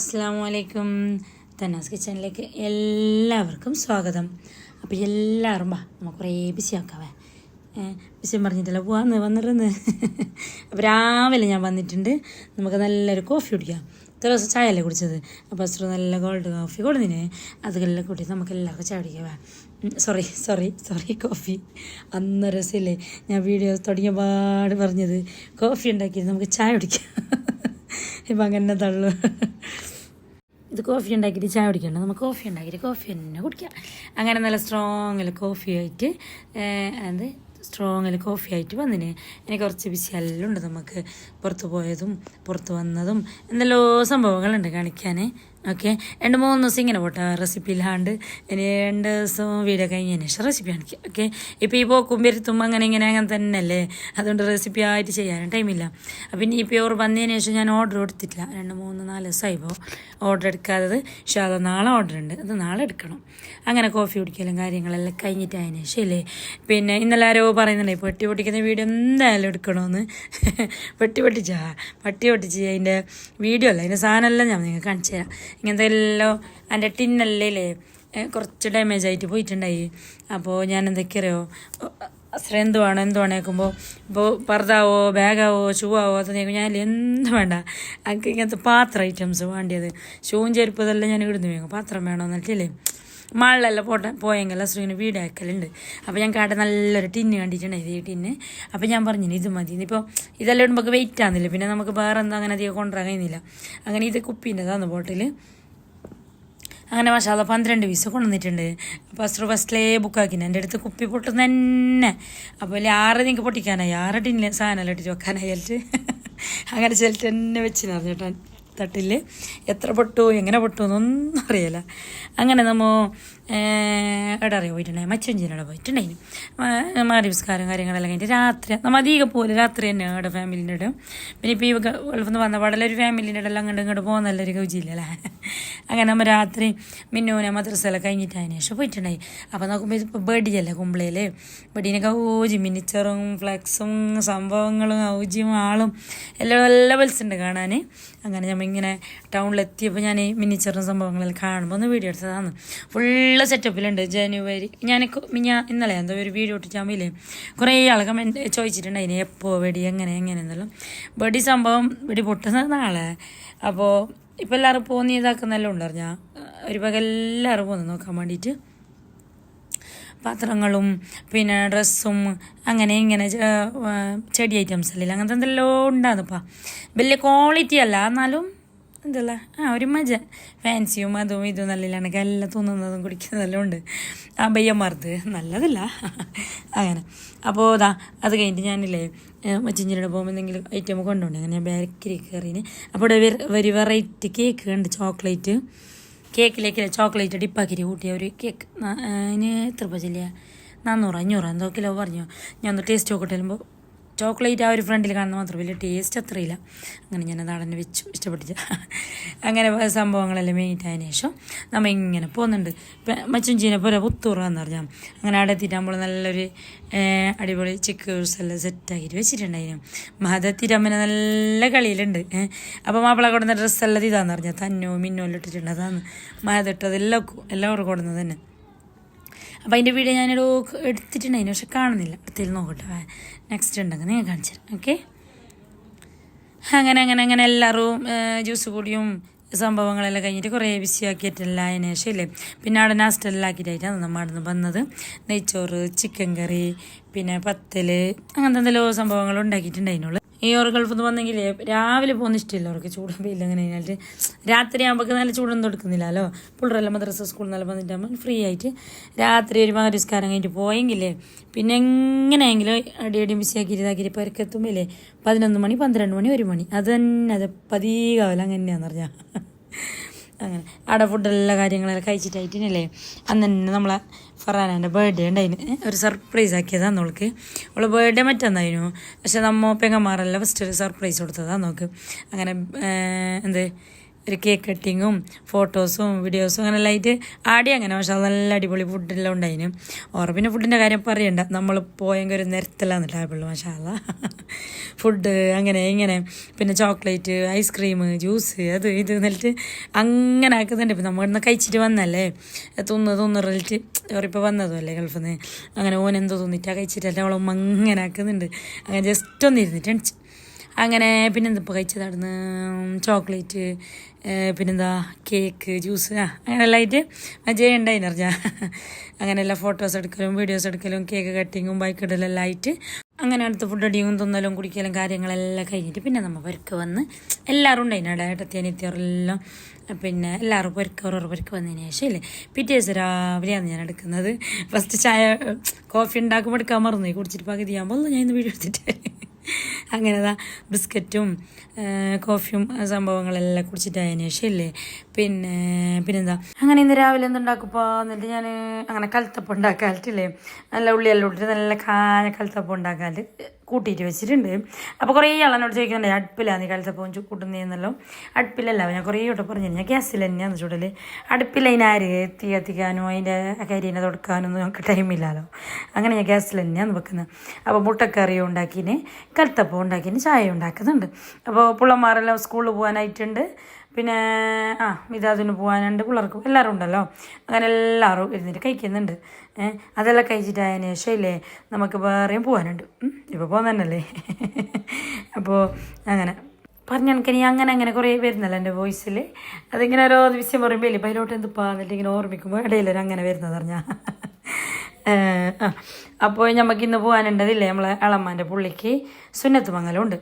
അസ്സാം വലൈക്കും തന്നാസ് കിച്ചണിലേക്ക് എല്ലാവർക്കും സ്വാഗതം. അപ്പോൾ എല്ലാവരും വാ നമുക്ക് കുറേ ബിസി ആക്കാവേ. ബിസി പറഞ്ഞിട്ടല്ല പോവാന്ന് വന്നിരുന്ന് അപ്പോൾ രാവിലെ ഞാൻ വന്നിട്ടുണ്ട്. നമുക്ക് നല്ലൊരു കോഫി കുടിക്കാം. ഇത്ര ദിവസം ചായ അല്ലേ കുടിച്ചത്? അപ്പോൾ അസ്ത്ര നല്ല ഗോൾഡ് കോഫി കൊടുന്നിന്. അതെല്ലാം കൂട്ടി നമുക്ക് എല്ലാവർക്കും ചായ കുടിക്കാവേ സോറി സോറി സോറി കോഫി അന്ന് രസമില്ലേ ഞാൻ വീഡിയോ തുടങ്ങിയ പാട് പറഞ്ഞത്. കോഫി ഉണ്ടാക്കിയത് നമുക്ക് ചായ കുടിക്കാം. ഇപ്പം അങ്ങനെ തള്ളു. ഇത് കോഫി ഉണ്ടാക്കിയിട്ട് ചായ കുടിക്കണ്ട. നമുക്ക് കോഫി ഉണ്ടാക്കിയിട്ട് കോഫി തന്നെ കുടിക്കാം. അങ്ങനെ നല്ല സ്ട്രോങ്ങിൽ കോഫി ആയിട്ട് അത് സ്ട്രോങ്ങിൽ കോഫി ആയിട്ട് വന്നിന്. ഇനി കുറച്ച് ബിസി എല്ലാം ഉണ്ട് നമുക്ക് പുറത്ത് പോയതും പുറത്ത് വന്നതും. എന്തെല്ലോ സംഭവങ്ങളുണ്ട് കാണിക്കാൻ ഓക്കെ രണ്ട് മൂന്ന് ദിവസം ഇങ്ങനെ പോട്ടെ റെസിപ്പി ഇല്ലാണ്ട്. ഇനി രണ്ട് ദിവസം വീഡിയോ കഴിഞ്ഞതിന് ശേഷം റെസിപ്പി കാണിക്കാം. ഓക്കെ ഇപ്പോൾ ഈ പോക്കും അങ്ങനെ ഇങ്ങനെ അങ്ങനെ തന്നെ അല്ലേ അതുകൊണ്ട് റെസിപ്പി ആയിട്ട് ചെയ്യാനും ടൈമില്ല അപ്പം ഇനി ഇപ്പോൾ ഓർ വന്നതിന് ശേഷം ഞാൻ ഓർഡർ കൊടുത്തിട്ടില്ല. രണ്ട് മൂന്ന് നാല് ദിവസമായി ഇപ്പോൾ ഓർഡർ എടുക്കാത്തത്. പക്ഷേ അത് നാളെ ഓർഡർ ഉണ്ട്. അത് നാളെ എടുക്കണം. അങ്ങനെ കോഫി കുടിക്കലും കാര്യങ്ങളെല്ലാം കഴിഞ്ഞിട്ടായതിന് ശേഷം അല്ലേ? പിന്നെ ഇന്നലെ ആരോ പറയുന്നുണ്ട് പെട്ടി പൊട്ടിക്കുന്ന വീഡിയോ എന്തായാലും എടുക്കണമെന്ന് പെട്ടി പൊട്ടിച്ചാ? പട്ടി പൊട്ടിച്ച് അതിന്റെ വീഡിയോ അല്ല അതിന്റെ സാധനമെല്ലാം ഞാൻ നിങ്ങൾക്ക് കാണിച്ചു തരാം ഇങ്ങനത്തെ എല്ലാം എന്റെ ടിന്നല്ലേ കുറച്ച് ഡാമേജ് ആയിട്ട് പോയിട്ടുണ്ടായി. അപ്പോൾ ഞാൻ എന്തൊക്കെയറിയോ അത്ര എന്തുവാണോ എന്തുവാണ് കേൾക്കുമ്പോൾ ഇപ്പോൾ പർദ്ദാവോ ബാഗാവോ ഷൂ ആവോ അത് നോക്കും ഞാൻ എന്ത് വേണ്ട. എനിക്ക് ഇങ്ങനത്തെ പാത്രം ഐറ്റംസ് വേണ്ടിയത്. ഷൂവും ചെരുപ്പ് ഇതെല്ലാം ഞാൻ ഇവിടുന്ന് വേങ്ങും പാത്രം വേണമെന്നില്ലേ മഴയെല്ലാം പോട്ടെ പോയെങ്കിൽ ശ്രീന് വീടാക്കലുണ്ട്. അപ്പോൾ ഞാൻ കാട്ടെ നല്ലൊരു ടിന്ന് കണ്ടിട്ടുണ്ടായി ഈ ടിന്ന്. അപ്പോൾ ഞാൻ പറഞ്ഞു ഇത് മതി. ഇപ്പോൾ ഇതെല്ലാം ഇടുമ്പോൾ വെയിറ്റ് ആകുന്നില്ല പിന്നെ നമുക്ക് വേറെ എന്താ അങ്ങനെ അധികം കൊണ്ടുവരാൻ കഴിയുന്നില്ല. അങ്ങനെ ഇത് കുപ്പീന്റെതാണ് ബോട്ടിൽ അങ്ങനെ മഷാല പന്ത്രണ്ട് പീസ് കൊണ്ടുവന്നിട്ടുണ്ട്. ഫസ്റ്റ് ഫസ്റ്റിലേ ബുക്കാക്കിന് എന്റെ അടുത്ത് കുപ്പി പൊട്ടുന്ന തന്നെ. അപ്പോൾ അല്ലേ ആറ് നിങ്ങൾക്ക് പൊട്ടിക്കാനായി? ആറ് ടിന്നിൽ സാധനം ഇട്ടിട്ട് വെക്കാനായിട്ട് അങ്ങനെ ചിലട്ട് തന്നെ ചേട്ടാ തട്ടിൽ എത്ര പൊട്ടു എങ്ങനെ പൊട്ടു എന്നൊന്നും അറിയില്ല. അങ്ങനെ നമ്മ എവിടെ അറിയാൻ പോയിട്ടുണ്ടായി. മച്ചഞ്ചിനോടെ പോയിട്ടുണ്ടായിരുന്നു മാറി വിസ്കാരം കാര്യങ്ങളെല്ലാം കഴിഞ്ഞിട്ട് രാത്രി നമ്മൾ അധികം പോലെ രാത്രി തന്നെ അവിടെ ഫാമിലിന്റെ ഇടും പിന്നെ ഇപ്പോൾ ഈ ഗൾഫിൽ നിന്ന് വന്ന പാടെല്ലാം ഒരു ഫാമിലിന്റെ ഇടം അങ്ങോട്ട് ഇങ്ങോട്ട് പോകുന്നല്ല നല്ലൊരു കൗജില്ലല്ലേ അങ്ങനെ നമ്മൾ രാത്രി മിന്നൂനെ മദ്രസെല്ലാം കഴിഞ്ഞിട്ട് അതിന് ശേഷം പോയിട്ടുണ്ടായി. അപ്പോൾ നോക്കുമ്പോൾ ഇപ്പോൾ ബഡിയല്ലേ കുമ്പളയിൽ ബഡീനൊക്കെ ഊജി മിനിച്ചറും ഫ്ലെക്സും സംഭവങ്ങളും ഔജിയും ആളും എല്ലാം നല്ല ഉണ്ട് കാണാൻ അങ്ങനെ നമ്മൾ ഇങ്ങനെ ടൗണിലെത്തിയപ്പോൾ ഞാൻ മിനിച്ചറും സംഭവങ്ങളെല്ലാം കാണുമ്പോൾ ഒന്ന് വീഡിയോ എടുത്തതാണ് ഫുള്ള് സെറ്റപ്പിലുണ്ട് ജനുവരി ഞാൻ ഞാൻ ഇന്നലെ എന്തോ ഒരു വീഡിയോ ഇട്ടിട്ടാകുമ്പോഴേ കുറേ ആൾ കമന്റ് ചോദിച്ചിട്ടുണ്ട് അതിന് എപ്പോൾ വെടി എങ്ങനെ എങ്ങനെ എന്നെല്ലാം. വെടി സംഭവം വെടി പൊട്ടുന്ന നാളെ. അപ്പോൾ ഇപ്പോൾ എല്ലാവരും പോന്നി ഇതാക്കുന്നെല്ലാം ഞാൻ ഒരു പകൽ എല്ലാവരും പോകുന്നു നോക്കാൻ വേണ്ടിയിട്ട് പാത്രങ്ങളും പിന്നെ ഡ്രസ്സും അങ്ങനെ ഇങ്ങനെ ചെടി ഐറ്റംസ് അല്ലേ അങ്ങനത്തെ എന്തെല്ലാം ഉണ്ടാകുന്നപ്പാ വലിയ ക്വാളിറ്റി അല്ല. എന്നാലും എന്തല്ല ആ ഒരു മജ. ഫാൻസിയും അതും ഇതും നല്ല എനിക്ക് എല്ലാം തോന്നുന്നതും കുടിക്കുന്നതെല്ലാം ഉണ്ട്. ആ ബയ്യന്മാർത്ത് നല്ലതല്ല. അങ്ങനെ. അപ്പോൾ ഇതാ അത് കഴിഞ്ഞിട്ട് ഞാനില്ലേ മച്ചിഞ്ചിരിയുടെ പോകുമ്പോൾ എന്തെങ്കിലും ഐറ്റം കൊണ്ടുപോകണ്ടേ? അങ്ങനെ ഞാൻ ബേക്കറി കയറിന് അപ്പോൾ ഒരു വെറൈറ്റി കേക്ക് ഉണ്ട് ചോക്ലേറ്റ് കേക്കിലേക്ക് ചോക്ലേറ്റ് ഡിപ്പാക്കി കൂട്ടിയ ഒരു കേക്ക് അതിന് എത്ര പച്ചില്ല നാന്നൂറ് അഞ്ഞൂറ് എന്തോ കിലോ പറഞ്ഞു. ഞാൻ ഒന്ന് ടേസ്റ്റ് വരുമ്പോൾ ചോക്ലേറ്റ് ആ ഒരു ഫ്രണ്ടിൽ കാണുന്ന മാത്രം വലിയ ടേസ്റ്റ് അത്രയില്ല. അങ്ങനെ ഞാൻ അത് അവിടെ വെച്ചു ഇഷ്ടപ്പെട്ടില്ല. അങ്ങനെ സംഭവങ്ങളെല്ലാം മേങ്ങിട്ടതിന് ശേഷം നമ്മൾ ഇങ്ങനെ പോകുന്നുണ്ട് ഇപ്പം മച്ചുഞ്ചീനെ പോലെ പുത്തൂറാന്ന് പറഞ്ഞാൽ അങ്ങനെ അവിടെ എത്തിയിട്ടാകുമ്പോൾ നല്ലൊരു അടിപൊളി ചിക്കേഴ്സ് എല്ലാം സെറ്റാക്കിയിട്ട് വെച്ചിട്ടുണ്ടായിരുന്നു. മഹദത്തിരമ്മനെ നല്ല കളിയിലുണ്ട് അപ്പോൾ മാപ്പിള കൊടുന്ന ഡ്രസ്സെല്ലാം ഇതാന്ന് പറഞ്ഞാൽ തന്നോ മിന്നോ എല്ലാം ഇട്ടിട്ടുണ്ട്. അതാണ്. മഹദിട്ടത് എല്ലാം എല്ലാവർക്കും കൊടുന്നത് തന്നെ. അപ്പോൾ അതിന്റെ വീഡിയോ ഞാനൊരു എടുത്തിട്ടുണ്ടായിരുന്നു പക്ഷെ കാണുന്നില്ല. അടുത്തേൽ നോക്കട്ടെ. നെക്സ്റ്റ് ഉണ്ടെങ്കിൽ നിങ്ങൾ കാണിച്ചു തരാം. ഓക്കെ അങ്ങനെ അങ്ങനെ അങ്ങനെ എല്ലാവരും ജ്യൂസ് കൂടിയും സംഭവങ്ങളെല്ലാം കഴിഞ്ഞിട്ട് കുറേ ബിസിയാക്കിയിട്ടില്ല അതിന് ശേഷം ഇല്ലേ പിന്നെ അവിടെ നാസ്റ്റെല്ലാം ആക്കിയിട്ടായിട്ടാണ് നമ്മൾ അവിടെ നിന്ന് വന്നത്. നെയ്ച്ചോറ് ചിക്കൻ കറി പിന്നെ പത്തൽ അങ്ങനത്തെ എന്തെല്ലോ സംഭവങ്ങൾ ഉണ്ടാക്കിയിട്ടുണ്ടായിരുന്നുള്ളൂ ഈ ഓർ ഗൾഫിൽ നിന്ന് വന്നെങ്കിൽ രാവിലെ പോകുന്ന ഇഷ്ടമില്ല അവർക്ക് ചൂട് വെയില്ല അങ്ങനെ കഴിഞ്ഞാൽ രാത്രി ആകുമ്പോൾ നല്ല ചൂടൊന്നും എടുക്കുന്നില്ലല്ലോ പിള്ളേരെല്ലാം മദ്രസ സ്കൂളിൽ നല്ല വന്നിട്ടാകുമ്പോൾ ഫ്രീ ആയിട്ട് രാത്രി ഒരു മകരസ്കാരം കഴിഞ്ഞിട്ട് പോയെങ്കിലേ പിന്നെ എങ്ങനെയെങ്കിലും അടിയടി മിസ്സിയാക്കിയിട്ട് ഇതാക്കിയിട്ട് പെരക്കെത്തുമ്പോഴേ പതിനൊന്ന് മണി പന്ത്രണ്ട് മണി ഒരു മണി. അത് തന്നെ അത് പതികാവല്ല അങ്ങനെയാന്ന് പറഞ്ഞാൽ അങ്ങനെ. അവിടെ ഫുഡെല്ലാം കാര്യങ്ങളെല്ലാം കഴിച്ചിട്ടായിട്ടിനല്ലേ? അന്ന് തന്നെ നമ്മളെ ഫറാനാന്റെ ബർത്ത്ഡേ ഉണ്ടായിന്. ഒരു സർപ്രൈസ് ആക്കിയതാണ് അവൾക്ക് അവളെ ബർത്ത്ഡേ മറ്റന്നായിരുന്നു. പക്ഷെ നമ്മ പെങ്ങന്മാരെല്ലാം ഫസ്റ്റ് ഒരു സർപ്രൈസ് കൊടുത്തതാണ് നോക്ക് അങ്ങനെ എന്ത് ഒരു കേക്ക് കട്ടിങ്ങും ഫോട്ടോസും വീഡിയോസും അങ്ങനെ ലൈറ്റ് ആടി അങ്ങനെ. പക്ഷെ അത് നല്ല അടിപൊളി ഫുഡെല്ലാം ഉണ്ടായിന്. ഓർ പിന്നെ ഫുഡിന്റെ കാര്യം പറയണ്ട. നമ്മൾ പോയെങ്കിൽ ഒരു നിരത്തിലാന്ന് ടാബിൾ മഷാല ഫുഡ് അങ്ങനെ ഇങ്ങനെ. പിന്നെ ചോക്ലേറ്റ് ഐസ്ക്രീം ജ്യൂസ് അത് ഇത് എന്നിട്ട് അങ്ങനെ ആക്കുന്നുണ്ട്. ഇപ്പം നമ്മൾ ഇന്ന് കഴിച്ചിട്ട് വന്നല്ലേ? തിന്ന് തിന്നിട്ട് ഓറിപ്പോൾ വന്നതുമല്ലേ ഗൾഫിൽ നിന്ന്? അങ്ങനെ ഓൻ എന്തോ തിന്നിട്ടാ കഴിച്ചിട്ടല്ലേ അവളമ്മ അങ്ങനെ ആക്കുന്നുണ്ട്. അങ്ങനെ ജസ്റ്റ് ഒന്ന് ഇരുന്നിട്ട് അങ്ങനെ പിന്നെന്താ ഇപ്പോൾ കഴിച്ചതായിരുന്നു ചോക്ലേറ്റ് പിന്നെന്താ കേക്ക് ജ്യൂസ് ആ അങ്ങനെല്ലാം ആയിട്ട് മജയ ഉണ്ടായിന് അറിഞ്ഞാൽ അങ്ങനെയെല്ലാം ഫോട്ടോസ് എടുക്കലും വീഡിയോസ് എടുക്കലും കേക്ക് കട്ടിങ്ങും ബൈക്ക് ഇടലെല്ലാം ആയിട്ട് അങ്ങനെ അടുത്ത് ഫുഡ് അടിയും തിന്നലും കുടിക്കലും കാര്യങ്ങളെല്ലാം കഴിഞ്ഞിട്ട് പിന്നെ നമ്മൾ പെരുക്ക് വന്ന് എല്ലാവരും ഉണ്ടായിന് അവിടെ ഏട്ടത്തി അനിയത്തിയവരെല്ലാം പിന്നെ എല്ലാവരും പെരുക്ക് ഓരോ പെരുക്ക് വന്നതിന് ശേഷം ഇല്ലേ പിറ്റേ ദിവസം രാവിലെയാണ് ഞാൻ എടുക്കുന്നത്. ഫസ്റ്റ് ചായ കോഫി ഉണ്ടാക്കുമ്പോൾ എടുക്കാൻ മറന്നു കുടിച്ചിട്ട് പകുതിയാകുമ്പോൾ ഞാൻ ഇന്ന് വീഡിയോ എടുത്തിട്ട്. അങ്ങനെതാ ബിസ്ക്കറ്റും കോഫിയും സംഭവങ്ങളെല്ലാം കുടിച്ചിട്ടായതിനു ശേഷം ഇല്ലേ പിന്നെ പിന്നെന്താ? അങ്ങനെ ഇന്ന് രാവിലെ എന്തുണ്ടാക്കുമ്പോൾ എന്നിട്ട് ഞാൻ അങ്ങനെ കലത്തപ്പം ഉണ്ടാക്കാലിട്ടില്ലേ നല്ല ഉള്ളിയെല്ലാം ഇട്ടിട്ട് നല്ല കാഞ്ഞ കലത്തപ്പം ഉണ്ടാക്കാൽ കൂട്ടിയിട്ട് വെച്ചിട്ടുണ്ട്. അപ്പോൾ കുറേ ആളെന്നോട് ചോദിക്കുന്നുണ്ട് അടുപ്പിലാണ് കലത്തപ്പം ചു- കൂട്ടുന്നതെന്നല്ലോ അടുപ്പിലല്ല ഞാൻ കുറേ വട്ടം പറഞ്ഞു ഞാൻ ഗ്യാസിൽ തന്നെയാണ് ചൂടൽ അടുപ്പിൽ അതിനാര് തീ കത്തിക്കാനോ അതിന്റെ കരിനെ തുടക്കാനൊന്നും നമുക്ക് ടൈമില്ലല്ലോ അങ്ങനെ ഞാൻ ഗ്യാസിൽ തന്നെയാണ് വെക്കുന്നത് അപ്പോൾ മുട്ടക്കറി ഉണ്ടാക്കിന് കലത്തപ്പം ഉണ്ടാക്കിന് ചായ ഉണ്ടാക്കുന്നുണ്ട്. അപ്പോൾ പിള്ളമാരെല്ലാം സ്കൂളിൽ പോകാനായിട്ടുണ്ട്. പിന്നെ ആ മിതാദിന് പോകാനുണ്ട് പിള്ളേർക്കും എല്ലാവരും ഉണ്ടല്ലോ. അങ്ങനെ എല്ലാവരും ഇരുന്നിട്ട് കഴിക്കുന്നുണ്ട്. അതെല്ലാം കഴിച്ചിട്ടായതിനു ശേഷം ഇല്ലേ നമുക്ക് വേറെയും പോകാനുണ്ട് ഇപ്പോൾ പോകുന്നതന്നല്ലേ അപ്പോൾ അങ്ങനെ. പറഞ്ഞ ഇനി അങ്ങനെ അങ്ങനെ കുറേ വരുന്നല്ലോ എന്റെ വോയിസിൽ അതിങ്ങനെ ഓരോ വിഷയം പറയുമ്പോൾ ഇല്ലേ പൈലോട്ട് എന്ത് പാന്നിട്ട് ഇങ്ങനെ ഓർമ്മിക്കുമ്പോൾ ഇടയിലൊരു അങ്ങനെ വരുന്നത് പറഞ്ഞാൽ അപ്പോൾ നമുക്ക് ഇന്ന് പോകാനുണ്ടതില്ലേ നമ്മളെ അളമ്മാന്റെ പുള്ളിക്ക്? സുന്നത്ത് മംഗലമുണ്ട്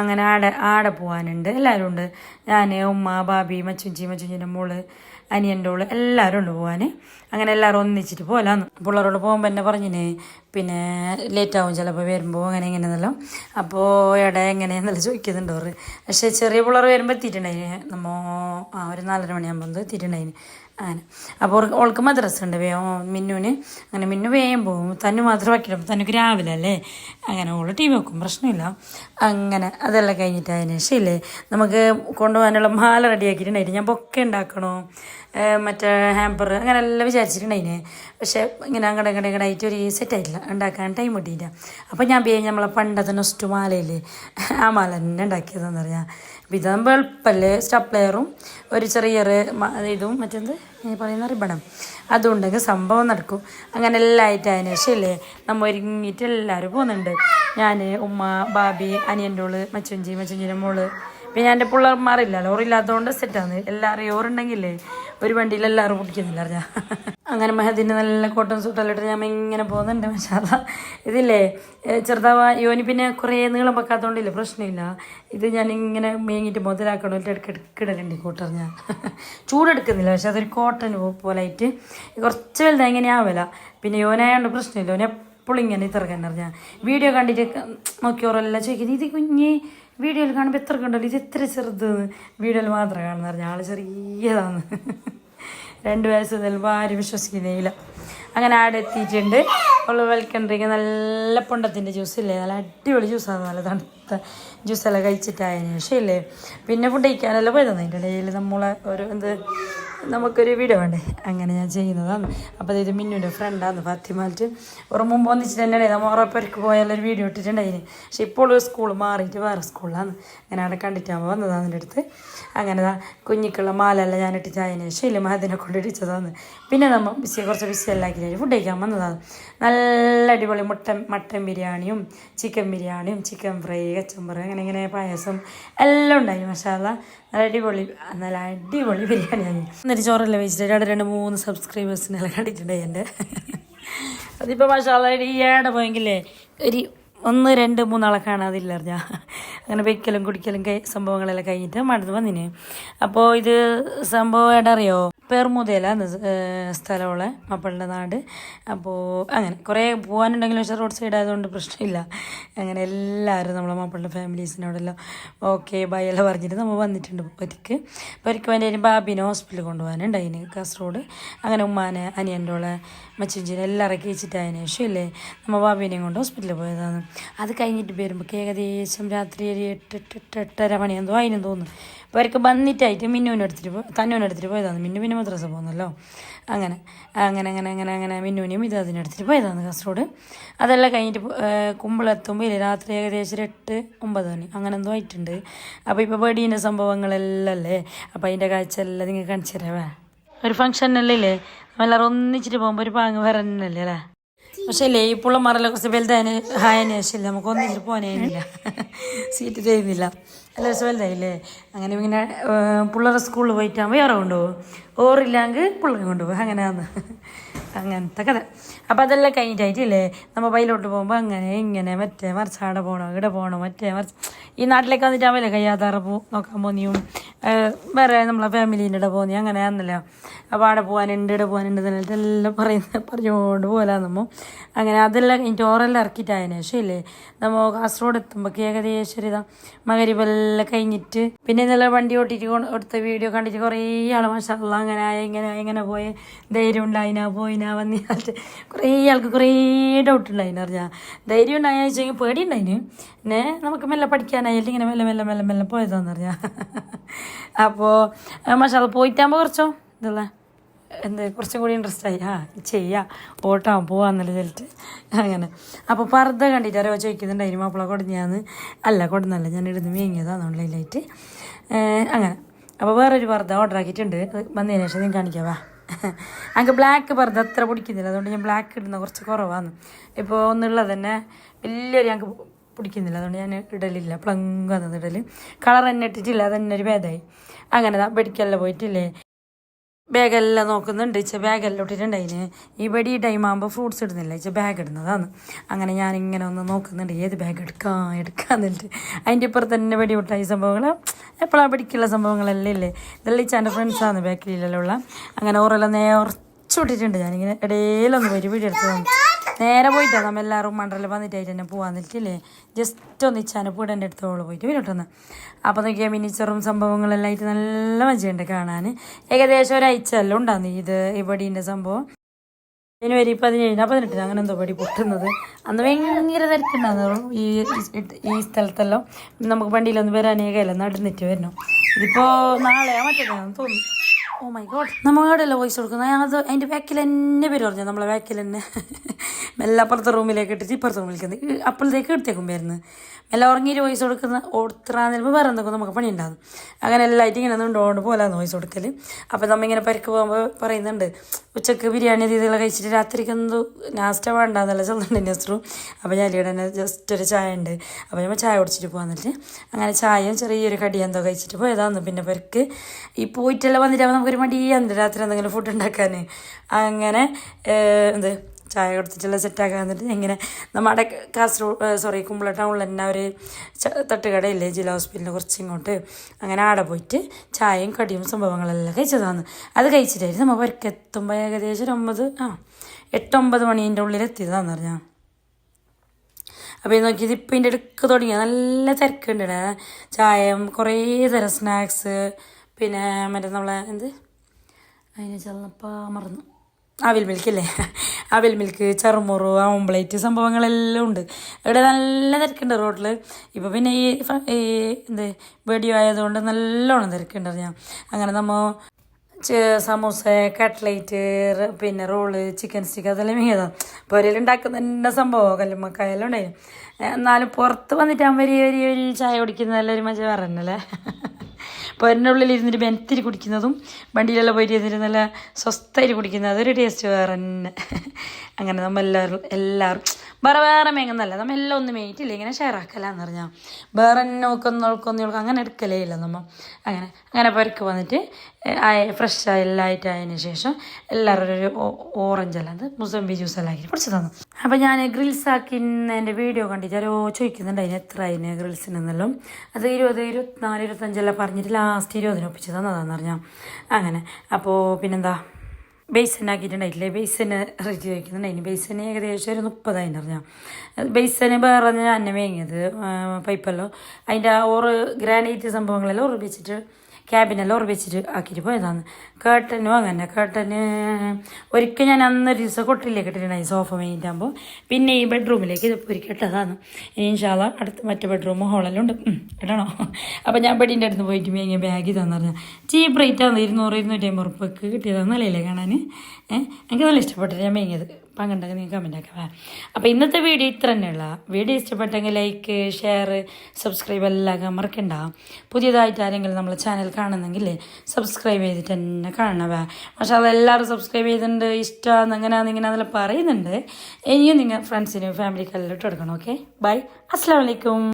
അങ്ങനെ ആടെ ആടെ പോകാനുണ്ട് എല്ലാവരും ഉണ്ട്. ഞാൻ ഉമ്മ ബാബി മച്ചുഞ്ചി മച്ചുഞ്ചിന്റെ മോൾ അനിയന്റെ ഓൾ എല്ലാവരും ഉണ്ട് പോകാൻ അങ്ങനെ എല്ലാവരും ഒന്നിച്ചിട്ട് പോകലാന്ന് പിള്ളേരോട് പോകുമ്പോൾ എന്നെ പറഞ്ഞിന് പിന്നെ ലേറ്റാവും ചിലപ്പോൾ വരുമ്പോൾ അങ്ങനെ ഇങ്ങനെയെന്നല്ലോ അപ്പോൾ എടെ എങ്ങനെയെന്നല്ല ചോദിക്കുന്നുണ്ട് അവർ പക്ഷേ ചെറിയ പിള്ളേർ വരുമ്പോൾ എത്തിയിട്ടുണ്ടായിന്. നമ്മ ആ ഒരു നാലര മണിയാകുമ്പോൾ എത്തിയിട്ടുണ്ടായിന്. അങ്ങനെ. അപ്പോൾ ഓൾക്ക് മദ്രസ ഉണ്ട് വേ മിന്നുവിന് അങ്ങനെ മിന്നു വേഗം പോകും തന്നെ മാത്രം വയ്ക്കണം തന്നെ രാവിലെ അല്ലേ? അങ്ങനെ ഓൾ ടി വി വെക്കും പ്രശ്നമില്ല. അങ്ങനെ അതെല്ലാം കഴിഞ്ഞിട്ട് അതിന് ശരിയല്ലേ നമുക്ക് കൊണ്ടുപോകാനുള്ള മാല റെഡിയാക്കിയിട്ടുണ്ടായിട്ട് ഞാൻ ബൊക്കെ ഉണ്ടാക്കണോ? മറ്റേ ഹാമ്പർ അങ്ങനെ എല്ലാം വിചാരിച്ചിട്ടുണ്ടായിന്. പക്ഷേ ഇങ്ങനെ അങ്ങടെ ഇങ്ങടെ ഇങ്ങടെ ആയിട്ട് ഒരു സെറ്റ് ആയിട്ടില്ല. ഉണ്ടാക്കാൻ ടൈം കിട്ടിയില്ല. അപ്പോൾ ഞാൻ ബേ നമ്മളെ പണ്ടത്തെ നൊസ്റ്റ് മാലയില്ലേ? ആ മാല തന്നെ ഉണ്ടാക്കിയതെന്ന് പറയാം. അപ്പം ഇതാകുമ്പോൾ എളുപ്പമല്ലേ സ്റ്റപ്ലെയറും ഒരു ചെറിയ ഇതും മറ്റെന്ത് പറയുന്ന റിബണം. അതും ഉണ്ടെങ്കിൽ സംഭവം നടക്കും. അങ്ങനെ എല്ലാം ആയിട്ട് അതിന് ശേഷം ഇല്ലേ നമ്മൾ ഒരുങ്ങിയിട്ട് എല്ലാവരും പോകുന്നുണ്ട് ഞാൻ ഉമ്മ ബാബി അനിയന്റെ ഓൾ മച്ചുഞ്ചി മച്ചുഞ്ചിന്റെ മോൾ. പിന്നെ എന്റെ പിള്ളേർമാരില്ല. ഓറില്ലാത്തതുകൊണ്ട് സെറ്റാണ് എല്ലാവരും ഓറുണ്ടെങ്കിലേ ഒരു വണ്ടിയിൽ എല്ലാവരും കുടിക്കുന്നില്ല അറിഞ്ഞാൽ അങ്ങനെ മെഹദീന്റെ നല്ല കോട്ടൺ സൂട്ടെല്ലാം ഇട്ട് ഞാൻ ഇങ്ങനെ പോകുന്നുണ്ട് മഷാല ഇതില്ലേ ചെറുതാവ യോനി പിന്നെ കുറേ നീളം വെക്കാത്തതുകൊണ്ടില്ല പ്രശ്നമില്ല. ഇത് ഞാൻ ഇങ്ങനെ മേങ്ങിയിട്ട് മുതലാക്കണം ഇടക്കിടലുണ്ട് ഈ കൂട്ടറിഞ്ഞ ചൂടെടുക്കുന്നില്ല പക്ഷെ അതൊരു കോട്ടൺ പോലായിട്ട് കുറച്ച് വലുതാ ഇങ്ങനെ ആവില്ല പിന്നെ യോനായോണ്ട് പ്രശ്നമില്ല യോന എപ്പോഴും ഇങ്ങനെ അറിഞ്ഞാൽ വീഡിയോ കണ്ടിട്ട് നോക്കിയവരെല്ലാം ചോദിക്കുന്നത് ഇത് കുഞ്ഞ് വീഡിയോയിൽ കാണുമ്പോൾ എത്ര കണ്ടല്ലോ ഇത് എത്ര ചെറുത് വീഡിയോയിൽ മാത്രം കാണുന്ന പറഞ്ഞാൽ ആൾ ചെറിയതാണ് രണ്ട് വയസ്സ് ചിലപ്പോൾ ആരും വിശ്വസിക്കുന്നില്ല. അങ്ങനെ ആടെ എത്തിയിട്ടുണ്ട്. ഉള്ള വെൽക്കം ഡ്രിങ്ക് നല്ല പൊണ്ടത്തിന്റെ ജ്യൂസ് ഇല്ലേ? നല്ല അടിപൊളി ജ്യൂസാണ് നല്ല തണുത്ത ജ്യൂസെല്ലാം കഴിച്ചിട്ടായതിനു ശേഷം ഇല്ലേ? പിന്നെ ഫുഡ് കഴിക്കാനെല്ലാം പോയതാണ് അതിന്റെ ഇടയിൽ നമ്മളെ ഒരു എന്ത് നമുക്കൊരു വീഡിയോ വേണ്ടേ അങ്ങനെ ഞാൻ ചെയ്യുന്നതാണ്. അപ്പോൾ അതായത് മിന്നുവിന്റെ ഫ്രണ്ടാണ് ഫാത്തിമാലിറ്റ് ഒരു മുമ്പ് ഒന്നിച്ചിട്ട് തന്നെയാണ്. നമ്മൾ ഉറപ്പരക്ക് പോയാലൊരു വീഡിയോ ഇട്ടിട്ടുണ്ടായിന്. പക്ഷെ ഇപ്പോൾ സ്കൂൾ മാറിയിട്ട് വേറെ സ്കൂളിലാണ് അങ്ങനെ അവിടെ കണ്ടിട്ടാകുമ്പോൾ വന്നതാണ് എന്റെ അടുത്ത്. അങ്ങനെ കുഞ്ഞിക്കുള്ള മാലല്ല ഞാൻ ഇട്ടിട്ട് അതിന് ശേഷം ഇല്ല മഹദിനെ കൊണ്ട് ഇടിച്ചതാണ്. പിന്നെ നമ്മൾ ബിസി കുറച്ച് ബിസി ആക്കി ഫുഡ് കഴിക്കാൻ വന്നതാണ്. നല്ല അടിപൊളി മുട്ട മട്ടൻ ബിരിയാണിയും ചിക്കൻ ബിരിയാണിയും ചിക്കൻ ഫ്രൈ കച്ചമ്പറ് അങ്ങനെ ഇങ്ങനെ പായസം എല്ലാം ഉണ്ടായി മസാല നല്ല അടിപൊളി നല്ല അടിപൊളി ബിരിയാണി ബിരിയാണിയായി എന്നിട്ട് ചോറെല്ലാം വെച്ചിട്ട്? രണ്ട് രണ്ട് മൂന്ന് സബ്സ്ക്രൈബേഴ്സിനെല്ലാം കണ്ടിട്ടുണ്ടായി എന്റെ. അതിപ്പോൾ മഷാല ഏടെ പോയെങ്കിലേ ഒരു ഒന്ന് രണ്ട് മൂന്നാളെ കാണാതില്ല അറിഞ്ഞ അങ്ങനെ വെക്കലും കുടിക്കലും സംഭവങ്ങളെല്ലാം കഴിഞ്ഞിട്ട് മടന്ന് വന്നിന്. അപ്പോൾ ഇത് സംഭവം എടറിയോ പേർമുതയിലാണ് സ്ഥലമുള്ള മപ്പളുടെ നാട്. അപ്പോൾ അങ്ങനെ കുറേ പോകാനുണ്ടെങ്കിലും പക്ഷേ റോഡ് സൈഡ് ആയതുകൊണ്ട് പ്രശ്നമില്ല. അങ്ങനെ എല്ലാവരും നമ്മളെ മപ്പളുടെ ഫാമിലീസിനോടെല്ലാം ഓക്കെ ബൈ എല്ലാം പറഞ്ഞിട്ട് നമ്മൾ വന്നിട്ടുണ്ട് ഒരിക്ക്. അപ്പോൾ ഒരിക്കൽ വേണ്ടി ബാബിനെ ഹോസ്പിറ്റലിൽ കൊണ്ടുപോകാനുണ്ട് അതിന് കാസർഗോഡ്. അങ്ങനെ ഉമ്മാനെ അനിയന്റെ ഉള്ള മച്ചുഞ്ചിനെ എല്ലാം ഇറക്കി വെച്ചിട്ട് ശേഷം ഇല്ലേ നമ്മൾ ബാബിനെയും കൊണ്ട് ഹോസ്പിറ്റലിൽ പോയതാണ്. അത് കഴിഞ്ഞിട്ട് വരുമ്പോൾ ഏകദേശം രാത്രി ഒരു എട്ട് എട്ട് എട്ട് എട്ടര മണി എന്തോ അതിനും തോന്നുന്നു. അപ്പോൾ അവർക്ക് വന്നിട്ടായിട്ട് മിന്നുവിനെ എടുത്തിട്ട് പോ തന്നുവിനെ എടുത്തിട്ട് പോയതാണ്. മിന്നു പിന്നെ മദ്രസ പോകുന്നല്ലോ. അങ്ങനെ അങ്ങനെ അങ്ങനെ അങ്ങനെ അങ്ങനെ മിന്നുവിനെയും ഇത് അതിനെടുത്തിട്ട് പോയതാണ് കാസർഗോഡ്. അതെല്ലാം കഴിഞ്ഞിട്ട് കുമ്പളെത്തുമ്പോൾ രാത്രി ഏകദേശം ഒരു എട്ട് ഒമ്പത് മണി അങ്ങനെ എന്തോ ആയിട്ടുണ്ട്. അപ്പോൾ ഇപ്പോൾ വെടീന്റെ സംഭവങ്ങളെല്ലാം അല്ലേ? അപ്പോൾ അതിന്റെ കാഴ്ച എല്ലാം നിങ്ങൾ കാണിച്ചു തരാവേ. ഒരു ഫംഗ്ഷനല്ലേ നമ്മളെല്ലാവരും ഒന്നിച്ചിട്ട് പോകുമ്പോൾ ഒരു പാങ്ങ് വരണല്ലേ അല്ലേ? പക്ഷേ ലേപ്പുള്ള പുള്ളമാരെല്ലാം കുറച്ച് വലുതായതിന് ഹായതിന് ശേഷമില്ല നമുക്ക് ഒന്നിച്ചിട്ട് പോകാനായിരുന്നില്ല സീറ്റ് ചെയ്യുന്നില്ല. അല്ല കുറച്ച് വലുതായില്ലേ അങ്ങനെ ഇങ്ങനെ പിള്ളേരെ സ്കൂളിൽ പോയിട്ടാകുമ്പോൾ വേറെ കൊണ്ടുപോകും. ഓറില്ലെങ്കിൽ പിള്ളേരെ കൊണ്ടുപോകും. അങ്ങനെയാന്ന്. അങ്ങനത്തെ കഥ. അപ്പം അതെല്ലാം കഴിഞ്ഞിട്ടായിട്ടില്ലേ നമ്മൾ പൈലോട്ട് പോകുമ്പോൾ അങ്ങനെ ഇങ്ങനെ മറ്റേ മറിച്ച് അവിടെ പോകണോ ഇവിടെ പോകണോ മറ്റേ മറിച്ച് ഈ നാട്ടിലേക്ക് വന്നിട്ടാകുമ്പോൾ കയ്യാതാറ പോ നോക്കാൻ പോന്നിയും വേറെ നമ്മളെ ഫാമിലീന്റെ ഇട പോകുന്നത് അങ്ങനെ ആണെന്നല്ല അപ്പോൾ അവിടെ പോകാനുണ്ട് ഇവിടെ പോകാനുണ്ട് എന്നിട്ട് എല്ലാം പറയുന്ന പറഞ്ഞുകൊണ്ട് പോലാ നമ്മൾ അങ്ങനെ അതെല്ലാം ഓറെല്ലാം ഇറക്കിയിട്ടായതിനു ശേഷം ഇല്ലേ നമ്മൾ കാസർഗോഡ് എത്തുമ്പോൾ ഏകദേശം ഇതാ മകരിപ്പെല്ലാം കഴിഞ്ഞിട്ട് പിന്നെ ഇന്നലെ വണ്ടി ഓട്ടിട്ട് കൊണ്ട് എടുത്ത വീഡിയോ കണ്ടിട്ട് കുറേ ആൾ മാഷല്ല അങ്ങനെ ആയ ഇങ്ങനെ ഇങ്ങനെ പോയി. ധൈര്യം ഉണ്ടായിനാ പോയിനാ വന്നിട്ട് കുറേ ആൾക്ക് കുറേ ഡൗട്ട് ഉണ്ടായിന് അറിഞ്ഞാൽ ധൈര്യം ഉണ്ടായെന്ന് വെച്ചെങ്കിൽ പേടി ഉണ്ടായിന്. പിന്നെ നമുക്ക് മെല്ലെ പഠിക്കാനായിട്ട് ഇങ്ങനെ മെല്ലെ മെല്ലെ മെല്ലെ മെല്ലെ പോയതാണെന്ന് അറിയാം അപ്പോൾ മഷാല പോയിട്ടാകുമ്പോൾ കുറച്ചോ? ഇതല്ലേ? എന്ത് കുറച്ചും കൂടി ഇൻട്രസ്റ്റ് ആയി. ആ ചെയ്യാം. ഓട്ടാൻ പോവാന്നല്ല ചെല്ലിട്ട് അങ്ങനെ. അപ്പോൾ പർദ്ദ കണ്ടിട്ട് ആരോ ചോദിക്കുന്നുണ്ടായിരുന്നു മാപ്പിള കൊടുഞ്ഞാന്ന് അല്ല കൊടുന്നല്ല. ഞാൻ ഇടുന്ന് വീങ്ങിയതാണ് ഓൺലൈനിലായിട്ട് അങ്ങനെ. അപ്പോൾ വേറൊരു പർദ്ദ ഓർഡർ ആക്കിയിട്ടുണ്ട്. വന്നതിന് ശേഷം ഞാൻ കാണിക്കാവാ അങ്ങ് ബ്ലാക്ക് പർദ്ദ അത്ര പിടിക്കുന്നില്ല. അതുകൊണ്ട് ഞാൻ ബ്ലാക്ക് ഇടുന്ന കുറച്ച് കുറവാണ് ഇപ്പോൾ ഒന്നുള്ളത് തന്നെ വലിയൊരു ഞങ്ങൾക്ക് പിടിക്കുന്നില്ല. അതുകൊണ്ട് ഞാൻ ഇടലില്ല. പ്ലങ്ക് വന്നത് ഇടൽ കളർ തന്നെ ഇട്ടിട്ടില്ല. അതന്നെ ഒരു ഭേദമായി അങ്ങനെ മെഡിക്കലിൽ പോയിട്ടില്ലേ? ബാഗെല്ലാം നോക്കുന്നുണ്ട്. ഇച്ച ബാഗെല്ലാം ഇട്ടിട്ടുണ്ടായിന്. ഈ ബടി ടൈം ആകുമ്പോൾ ഫ്രൂട്ട്സ് ഇടുന്നില്ല. ഇച്ച ബാഗ് ഇടുന്നതാണ്. അങ്ങനെ ഞാനിങ്ങനെ ഒന്ന് നോക്കുന്നുണ്ട്. ഏത് ബാഗ് എടുക്കാം എടുക്കാന്നുണ്ട്. അതിന്റെ ഇപ്പുറത്ത് തന്നെ വെടി വിട്ട ഈ സംഭവങ്ങൾ എപ്പോഴാണ് പഠിക്കുള്ള സംഭവങ്ങളെല്ലാം ഇല്ലേ? ഇതെല്ലാം ഇച്ചാന്റെ ഫ്രണ്ട്സാണ് ബാക്കിലെല്ലാം ഉള്ള. അങ്ങനെ ഓരെല്ലാം നേർച്ചു വിട്ടിട്ടുണ്ട്. ഞാനിങ്ങനെ ഇടയിലൊന്ന് വരി വീടെടുത്ത് എടുത്തതാണ് നേരെ പോയിട്ടാണ് നമ്മൾ എല്ലാവരും മണ്ടറിൽ വന്നിട്ടായിട്ട് തന്നെ പോകാൻ നിൽക്കില്ലേ? ജസ്റ്റ് ഒന്ന് ഇച്ചാന്റെ പൂടന്റെ അടുത്തോളം പോയിട്ട് വരട്ടെന്ന് അപ്പോൾ നോക്കിയാൽ മിനിച്ചറും സംഭവങ്ങളെല്ലാം ആയിട്ട് നല്ല മജയുണ്ട് കാണാൻ ഏകദേശം ഒരാഴ്ച എല്ലാം ഉണ്ടാകുന്നു ഇത് ബടീന്റെ സംഭവം? ജനുവരി പതിനേഴിന് പതിനെട്ടിന് അങ്ങനെ എന്തോ പടി പൊട്ടുന്നത്. അന്ന് ഭയങ്കര തിരക്കുണ്ടായിരുന്നു. ഈ ഈ സ്ഥലത്തെല്ലാം നമുക്ക് വണ്ടിയിലൊന്നും വരാനേ കഴിയില്ല നടന്നിട്ട് വരണം. ഇതിപ്പോൾ നാളെയാ മറ്റേതാണെന്ന് തോന്നുന്നു. ഓ മൈ ഗോഡ് നമ്മളോടല്ല വോയിസ് കൊടുക്കുന്നത്? അത് അതിന്റെ ബാക്കിൽ തന്നെ പേര് പറഞ്ഞു നമ്മളെ ബാക്കിൽ തന്നെ. മെല്ലെ അപ്പുറത്തെ റൂമിലേക്ക് ഇട്ടിട്ട് ഇപ്പുറത്തെ റൂമിലേക്ക് അപ്പോഴത്തേക്ക് വരുന്നത് മെല്ലെ ഉറങ്ങിയിട്ട് വോയിസ് കൊടുക്കുന്ന ഓർത്തറാന്ന് ചിലപ്പോൾ വേറെ എന്തൊക്കെ നമുക്ക് പണി ഉണ്ടാകും. അങ്ങനെ എല്ലായിട്ടും ഇങ്ങനെ ഉണ്ടോണ്ട് പോലാന്ന് വോയിസ് കൊടുക്കൽ അപ്പോൾ നമ്മ ഇങ്ങനെ പരിക്ക് പോകുമ്പോൾ പറയുന്നുണ്ട് ഉച്ചയ്ക്ക് ബിരിയാണി രീതികളൊക്കെ കഴിച്ചിട്ട് രാത്രിക്ക് എന്തോ നാസ്റ്റ വേണ്ടാന്നല്ല ചെന്നുണ്ട് നെസ്റ്ററും അപ്പോൾ ഞാൻ ഇവിടെ തന്നെ ജസ്റ്റ് ഒരു ചായ ഉണ്ട്. അപ്പോൾ ഞാൻ ചായ കുടിച്ചിട്ട് പോകാന്നിട്ട് അങ്ങനെ ചായയും ചെറിയൊരു കടി എന്തോ കഴിച്ചിട്ട് പോയതാന്ന് പിന്നെ പരിക്ക്. ഈ പോയിട്ടെല്ലാം വന്നിട്ടാകുമ്പോൾ നമുക്കൊരു മടിയാണ് രാത്രി എന്തെങ്കിലും ഫുഡ് ഉണ്ടാക്കാൻ അങ്ങനെ എന്ത്? ചായ കൊടുത്തിട്ടുള്ള സെറ്റാക്കാൻ വന്നിട്ട് ഇങ്ങനെ നമ്മുടെ കാസർഗോഡ് സോറി കുമ്പള ടൗണിൽ തന്നെ ഒരു തട്ടുകടയില്ലേ ജില്ലാ ഹോസ്പിറ്റലിന് കുറച്ച് ഇങ്ങോട്ട് അങ്ങനെ ആടെ പോയിട്ട് ചായയും കടിയും സംഭവങ്ങളെല്ലാം കഴിച്ചതാണ്. അത് കഴിച്ചിട്ടായിരുന്നു നമ്മൾ പരിക്കെത്തുമ്പോൾ ഏകദേശം ഒരു ഒമ്പത് ആ എട്ടൊമ്പത് മണീന്റെ ഉള്ളിൽ എത്തിയതാന്ന് പറഞ്ഞാൽ അപ്പോൾ ഇത് നോക്കിയത് ഇപ്പം ഇതിന്റെ അടുക്ക് തുടങ്ങി നല്ല തിരക്കുണ്ട് ചായം കുറേ തരം സ്നാക്സ് പിന്നെ മറ്റേ നമ്മളെ എന്ത്? അതിന് ചെന്നപ്പോൾ മറന്നു. അവിൽ മിൽക്ക് അല്ലേ അവിൽ മിൽക്ക് ചെറുമുറു ഓംപ്ലേറ്റ് സംഭവങ്ങളെല്ലാം ഉണ്ട്. ഇവിടെ നല്ല തിരക്കുണ്ട് റോഡിൽ ഇപ്പോൾ പിന്നെ ഈ എന്ത് വെടിയോ ആയതുകൊണ്ട് നല്ലോണം തിരക്കുണ്ട് ഞാൻ അങ്ങനെ നമ്മൾ സമൂസ കട്ട്ലേറ്റ് പിന്നെ റോൾ ചിക്കൻ സ്റ്റിക്ക് അതെല്ലാം ഉണ്ടാക്കുന്ന തന്നെ സംഭവം കല്ലുമ്മക്കായെല്ലാം ഉണ്ടായിരുന്നു എന്നാലും പുറത്ത് വന്നിട്ട് വരി വരി ചായ കുടിക്കുന്ന ഒരു മജ തന്നെയല്ലേ? പൊരന്റെ ഉള്ളിൽ ഇരുന്നിട്ട് ബെനത്തിരി കുടിക്കുന്നതും വണ്ടിയിലെല്ലാം പോയിട്ട് ഇരുന്നിട്ട് നല്ല സ്വസ്ഥമായിട്ട് കുടിക്കുന്നത് അതൊരു ടേസ്റ്റ് വേറെ തന്നെ. അങ്ങനെ നമ്മൾ എല്ലാവരും. എല്ലാവരും വേറെ വേറെ മേങ്ങുന്നല്ല നമ്മൾ എല്ലാം ഒന്നും മേയിട്ടില്ല ഇങ്ങനെ ഷെയർ ആക്കലാന്ന് പറഞ്ഞാൽ വേറെ നോക്കുന്നോൾക്കൊന്നും അങ്ങനെ എടുക്കലേ ഇല്ല നമ്മൾ അങ്ങനെ അങ്ങനെ പൊരക്ക് വന്നിട്ട് ഫ്രഷ് ആയി ആയിട്ട് ആയതിനു ശേഷം എല്ലാവരും ഒരു ഓറഞ്ച് അല്ലാതെ മുസംബി ജ്യൂസ് എല്ലാം ആക്കി തന്നു. അപ്പോൾ ഞാൻ ഗ്രിൽസ് എന്റെ വീഡിയോ കണ്ടിട്ട് ആരോ ചോദിക്കുന്നുണ്ട് അതിന് എത്ര അതിന് ഗ്രിൽസിനെന്നെല്ലാം അത് ഇരുപത് ഇരുപത്തിനാല് ഇരുപത്തഞ്ചെല്ലാം പറഞ്ഞിട്ട് ലാസ്റ്റ് ഇരുപതിന് ഒപ്പിച്ച് തന്നതാന്ന് പറഞ്ഞാൽ അങ്ങനെ. അപ്പോൾ പിന്നെന്താ? ബേസൻ ആക്കിയിട്ടുണ്ടായിട്ടില്ലേ? ബേസന് റേറ്റ് ചോദിക്കുന്നുണ്ടായിന് ബേസന് ഏകദേശം ഒരു മുപ്പതായിരം പറഞ്ഞാൽ ബേസന് വേറെ ഞാൻ തന്നെ വാങ്ങിയത് പൈപ്പല്ലോ അതിന്റെ ഓറ് ഗ്രാനൈറ്റ് സംഭവങ്ങളെല്ലാം ഉറപ്പിച്ചിട്ട് ക്യാബിനെല്ലാം ഉറപ്പിച്ചിട്ട് ആക്കിയിട്ട് പോയതാണ്. കേട്ടനും അങ്ങനെ കേട്ടന് ഒരിക്കൽ ഞാൻ അന്ന് ഒരു ദിവസം കൊട്ടിലേക്ക് ഇട്ടിട്ടുണ്ടായി സോഫ മേഞ്ഞിട്ടാകുമ്പോൾ പിന്നെ ഈ ബെഡ്റൂമിലേക്ക് ഇത് ഒരിക്കൽ ഇട്ടതാണ്. ഇനി ഇൻഷാല്ല അടുത്ത് മറ്റേ ബെഡ്റൂം ഹോളെല്ലാം ഉണ്ട്. ഉം, ഇടണോ അപ്പോൾ ഞാൻ ബെഡിന്റെ അടുത്ത് പോയിട്ട് മേങ്ങിയ ബാഗ് ഇതാന്ന് പറഞ്ഞാൽ ചീപ്പ് റേറ്റ് ആണ് ഇരുന്നൂറ് ഇരുന്നൂറ്റി അമ്പത് ഉറുപ്പൊക്കെ കിട്ടിയതാണ് നല്ലല്ലേ കാണാൻ എനിക്ക് നല്ല ഇഷ്ടപ്പെട്ടിട്ട് ഞാൻ മേങ്ങിയത്. പങ്കെടുക്കുക നിങ്ങൾ കമന്റ് ആക്കാം അപ്പോൾ ഇന്നത്തെ വീഡിയോ ഇത്ര തന്നെയുള്ള. വീഡിയോ ഇഷ്ടപ്പെട്ടെങ്കിൽ ലൈക്ക് ഷെയർ സബ്സ്ക്രൈബ് എല്ലാം മറക്കണ്ട. പുതിയതായിട്ട് ആരെങ്കിലും നമ്മളെ ചാനൽ കാണുന്നെങ്കിൽ സബ്സ്ക്രൈബ് ചെയ്തിട്ട് തന്നെ കാണണവേ പക്ഷെ അതെല്ലാവരും സബ്സ്ക്രൈബ് ചെയ്തിട്ടുണ്ട്. ഇഷ്ടമാണ് അങ്ങനെയാണെന്ന് ഇങ്ങനെ അതെല്ലാം പറയുന്നുണ്ട്. ഇനിയും നിങ്ങൾ ഫ്രണ്ട്സിനും ഫാമിലിക്കെല്ലാം ഇട്ട് കൊടുക്കണം ഓക്കെ ബൈ അസ്സാം വലൈക്കും